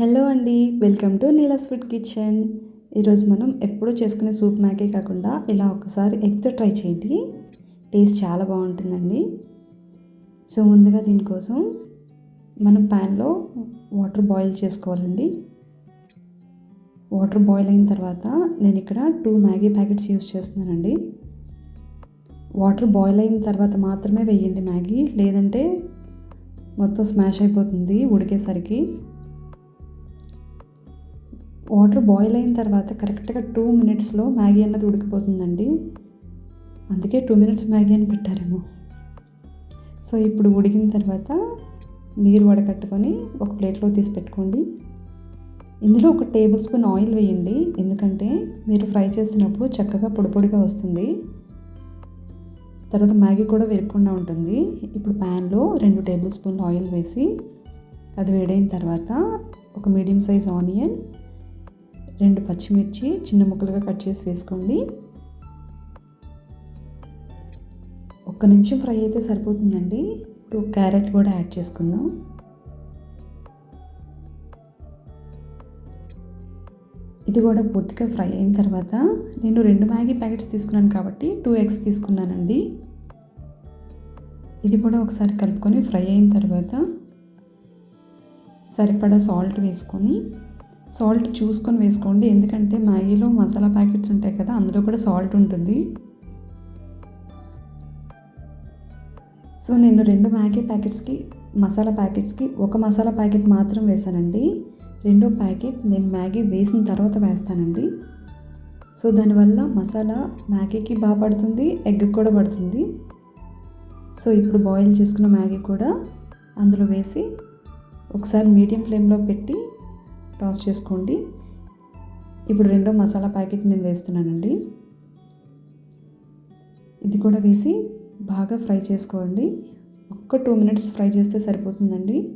Hello అండి welcome to Neela's food kitchen. ఈరోజు మనం ఎప్పుడూ చేసుకునే సూప్ మ్యాగే కాకుండా ఇలా ఒకసారి ఎగ్తో ట్రై చేయండి. టేస్ట్ చాలా బాగుంటుందండి. సో ముందుగా దీనికోసం మనం ప్యాన్లో వాటర్ బాయిల్ చేసుకోవాలండి. వాటర్ బాయిల్ అయిన తర్వాత నేను ఇక్కడ టూ మ్యాగీ ప్యాకెట్స్ యూస్ చేస్తున్నానండి. వాటర్ బాయిల్ అయిన తర్వాత మాత్రమే వేయండి మ్యాగీ లేదంటే మొత్తం స్మాష్ అయిపోతుంది ఉడికేసరికి. వాటర్ బాయిల్ అయిన తర్వాత కరెక్ట్గా టూ మినిట్స్లో మ్యాగీ అన్నది ఉడికిపోతుందండి. అందుకే టూ మినిట్స్ మ్యాగీ అని పెట్టారేమో. సో ఇప్పుడు ఉడికిన తర్వాత నీరు వడకట్టుకొని ఒక ప్లేట్లో తీసి పెట్టుకోండి. ఇందులో ఒక టేబుల్ స్పూన్ ఆయిల్ వేయండి. ఎందుకంటే మీరు ఫ్రై చేసినప్పుడు చక్కగా పొడి పొడిగా వస్తుంది. తర్వాత మ్యాగీ కూడా విరగకుండా ఉంటుంది. ఇప్పుడు ప్యాన్లో రెండు టేబుల్ స్పూన్లు ఆయిల్ వేసి అది వేడైన తర్వాత ఒక మీడియం సైజ్ ఆనియన్ రెండు పచ్చిమిర్చి చిన్న ముక్కలుగా కట్ చేసి వేసుకోండి. ఒక్క నిమిషం ఫ్రై అయితే సరిపోతుందండి. ఇప్పుడు క్యారెట్ కూడా యాడ్ చేసుకుందాం. ఇది కూడా పూర్తిగా ఫ్రై అయిన తర్వాత నేను రెండు మ్యాగీ ప్యాకెట్స్ తీసుకున్నాను కాబట్టి టూ ఎగ్స్ తీసుకున్నానండి. ఇది కూడా ఒకసారి కలుపుకొని ఫ్రై అయిన తర్వాత సరిపడా సాల్ట్ వేసుకొని సాల్ట్ చూసుకొని వేసుకోండి. ఎందుకంటే మ్యాగీలో మసాలా ప్యాకెట్స్ ఉంటాయి కదా అందులో కూడా సాల్ట్ ఉంటుంది. సో నేను రెండు మ్యాగీ ప్యాకెట్స్కి మసాలా ప్యాకెట్స్కి ఒక మసాలా ప్యాకెట్ మాత్రం వేసానండి రెండో ప్యాకెట్ నేను మ్యాగీ వేసిన తర్వాత వేస్తానండి. సో దానివల్ల మసాలా మ్యాగీకి బాగా పడుతుంది ఎగ్ కూడా పడుతుంది. సో ఇప్పుడు బాయిల్ చేసుకున్న మ్యాగీ కూడా అందులో వేసి ఒకసారి మీడియం ఫ్లేమ్లో పెట్టి టాస్ చేసుకోండి. ఇప్పుడు రెండో మసాలా ప్యాకెట్ నేను వేస్తున్నానండి. ఇది కూడా వేసి బాగా ఫ్రై చేసుకోండి. ఒక్క టూ మినిట్స్ ఫ్రై చేస్తే సరిపోతుందండి.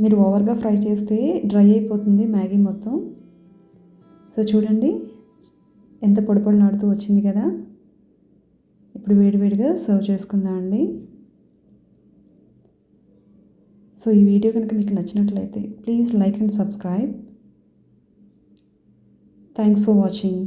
మీరు ఓవర్గా ఫ్రై చేస్తే డ్రై అయిపోతుంది మ్యాగీ మొత్తం. సో చూడండి ఎంత పొడి నాడుతూ వచ్చింది కదా. ఇప్పుడు వేడివేడిగా సర్వ్ చేసుకుందామండి. సో ఈ వీడియో కనుక మీకు నచ్చినట్లయితే please like and subscribe thanks for watching